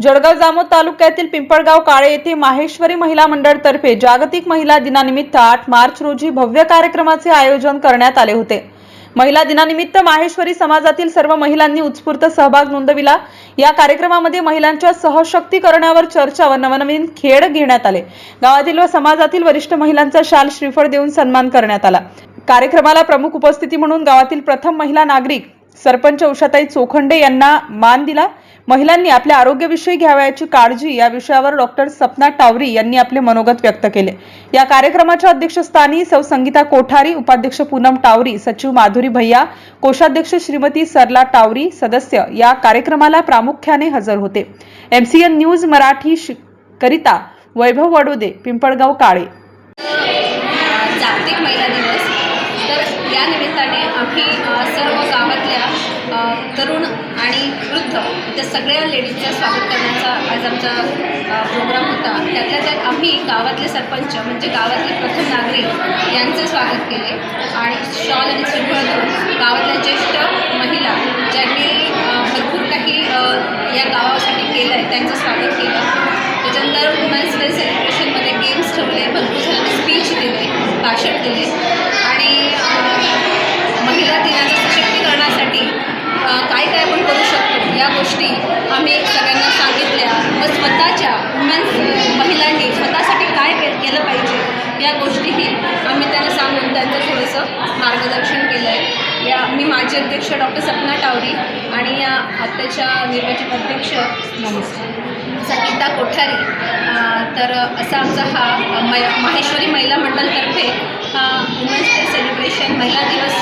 जळगाव जामोद तालुक्यातील पिंपळगाव काळे येथे माहेश्वरी महिला मंडळतर्फे जागतिक महिला दिनानिमित्त आठ मार्च रोजी भव्य कार्यक्रमाचे आयोजन करण्यात आले होते. महिला दिनानिमित्त माहेश्वरी समाजातील सर्व महिलांनी उत्स्फूर्त सहभाग नोंदविला. या कार्यक्रमामध्ये महिलांच्या सहशक्तीकरणावर चर्चा व नवनवीन खेळ घेण्यात आले. गावातील व समाजातील वरिष्ठ महिलांचा शाल श्रीफळ देऊन सन्मान करण्यात आला. कार्यक्रमाला प्रमुख उपस्थिती म्हणून गावातील प्रथम महिला नागरिक सरपंच उषाताई चोखंडे यांना मान दिला. महिलांनी आपल्या आरोग्याविषयी घ्यावयाची काळजी या विषयावर डॉक्टर सपना टावरी यांनी आपले मनोगत व्यक्त केले. या कार्यक्रमाच्या अध्यक्षस्थानी सौ संगीता कोठारी उपाध्यक्ष पूनम टावरी सचिव माधुरी भैया कोषाध्यक्ष श्रीमती सरला टावरी सदस्य या कार्यक्रमाला प्रामुख्याने हजर होते. एमसीएन न्यूज मराठी करिता वैभव वडोदे पिंपळगाव काळे. जागतिक महिला दिवस. तर या निमित्ताने आम्ही सर्व गावातल्या तरुण आणि त्या सगळ्या लेडीजचं स्वागत करण्याचा आज आमचा प्रोग्राम होता. त्यातल्या त्यात आम्ही गावातले सरपंच म्हणजे गावातले प्रथम नागरिक यांचं स्वागत केले. आणि शॉल आणि श्रीफळ देऊन गावातल्या ज्येष्ठ महिला ज्यांनी भरपूर काही या गावासाठी केलं आहे त्यांचं स्वागत केलं. त्याच्यानंतर वुमन्स डे सेलिब्रेशनमध्ये गेम्स ठेवले भरपूर स्पीच दिले भाषण दिले आणि अं, महिला दिनाच्या सशक्तीकरणासाठी अं, काय काय आपण करू शकतो या गोष्टी आम्ही सगळ्यांना सांगितल्या व स्वतःच्या वुमेन्स महिलांनी स्वतःसाठी काय केलं पाहिजे या गोष्टीही आम्ही त्यांना सांगून त्यांचं थोडंसं मार्गदर्शन केलं आहे. या मी माझे अध्यक्ष डॉक्टर सपना टावरी आणि या आत्ताच्या निर्वाचित अध्यक्ष संगीता कोठारी. तर असा आमचा हा मै माहेश्वरी महिला मंडळतर्फे हा वुमेन्स डे सेलिब्रेशन महिला दिवस